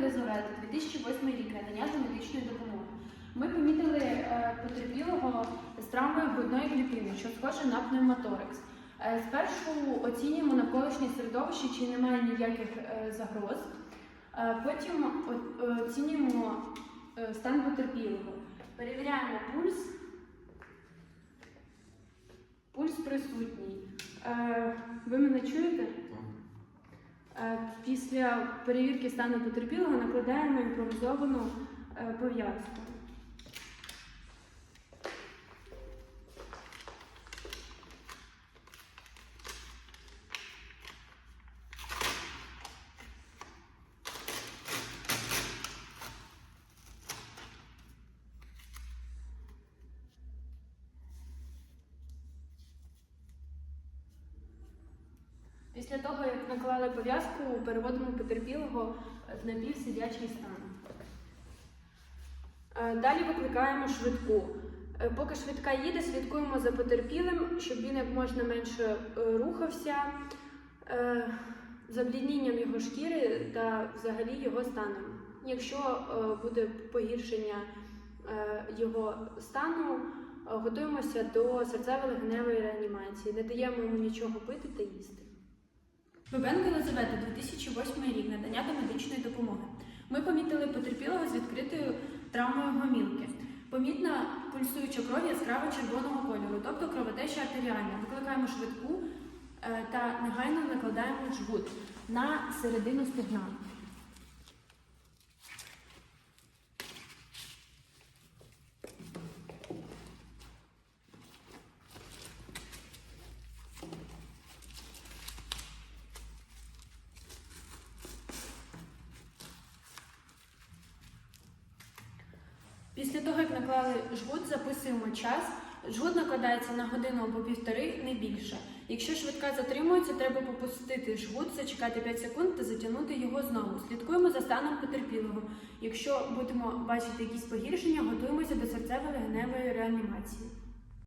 Єлизавета, 2008 рік, надання домедичної допомоги. Ми помітили е, потерпілого з травмою грудної клітини, що схоже на пневмоторекс. Е, Спершу оцінюємо навколишнє середовище, чи немає ніяких е, загроз. Потім оцінюємо стан потерпілого. Перевіряємо пульс. Пульс присутній. Ви мене чуєте? Е, Після перевірки стану потерпілого накладаємо імпровізовану е, пов'язку. Після того, як наклали пов'язку, переводимо потерпілого в напівсидячий стан. Е, Далі викликаємо швидку. Е, Поки швидка їде, слідкуємо за потерпілим, щоб він як можна менше е, рухався, е, за бліднінням його шкіри та взагалі його станом. Якщо буде погіршення його стану, готуємося до серцево-легеневої реанімації, не даємо йому нічого пити та їсти. Бабенко Єлизавета, 2008 рік, надання до медичної допомоги. Ми помітили потерпілого з відкритою травмою гомілки. Помітна пульсуюча кров яскраво червоного кольору, тобто кровотеча артеріальна. Викликаємо швидку е, та негайно накладаємо жгут на середину стегна. Після того, як наклали жгут, записуємо час. Жгут накладається на годину або півтори, не більше. Якщо швидка затримується, треба попустити жгут, зачекати 5 секунд та затягнути його знову. Слідкуємо за станом потерпілого. Якщо будемо бачити якісь погіршення, готуємося до серцево-легеневої реанімації.